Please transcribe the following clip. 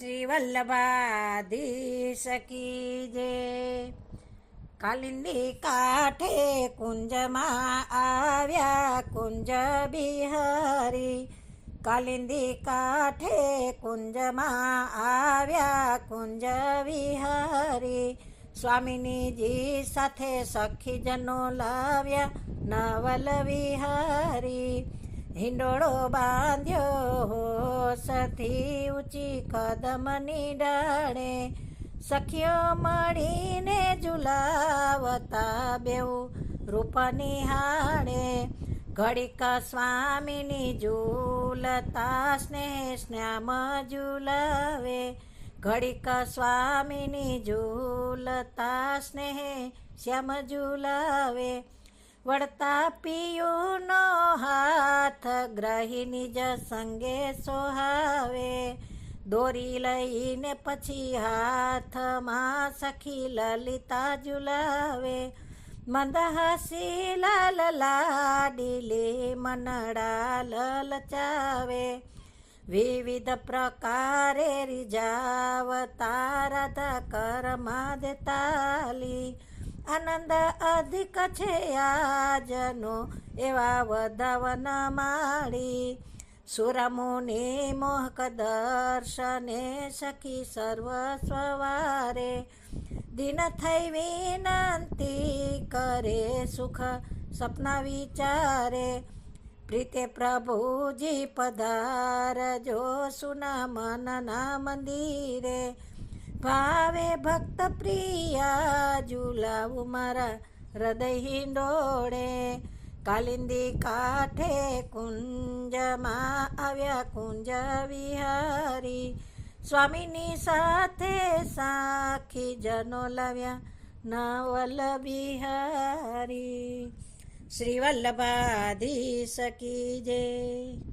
શ્રી વલ્લભાધીશ જે કાલિંદી કાંઠે કુંજમાં આવ્યા કુંજ બિહારી કાલિંદી કાંઠે કુંજમાં આવ્યા કુંજ વિહારી સ્વામિનીજી સાથે સખીજનો લાવ્યા નવલ વિહારી હિંડોળો બાંધ્યો સથી ઊંચી કદમની ડાળે. સખીઓ મળીને ઝુલાવતા બેઉ રૂપ નિહાળે ઘડીક સ્વામીની ઝૂલતા સ્નેહ શ્યામ ઝુલાવે. ઘડીક સ્વામીની ઝૂલતા સ્નેહ શ્યામ ઝુલાવે. વળતા પિયુનો હાથ ગ્રહિની જ સંગે સોહાવે દોરી લઈને પછી હાથમાં સખી લલિતા ઝુલાવે મંદ હસી લાલ લાડીલી મનડા લલચાવે વિવિધ પ્રકારે રીજાવ તારા કરમાં દેતાલી આનંદ અધિક છે આજનો, એવા વધાવન માળી. સુરમુનિ મોહક દર્શને સખી સર્વ સ્વવારે દિન થઈ વિનંતી કરે, સુખ સપના વિચારે. પ્રીતે પ્રભુજી પધારજો, સુના મનના મંદિરે ભાવે ભક્ત પ્રિયા, ઝુલાવું મારા હૃદય હિંડોળે. કાલિંદી કાંઠે કુંજમાં આવ્યા કુંજ વિહારી. સ્વામીની સાથે સાખી જનો લાવ્યા નવલ બિહારી. શ્રી વલ્લભાધી સકી જય.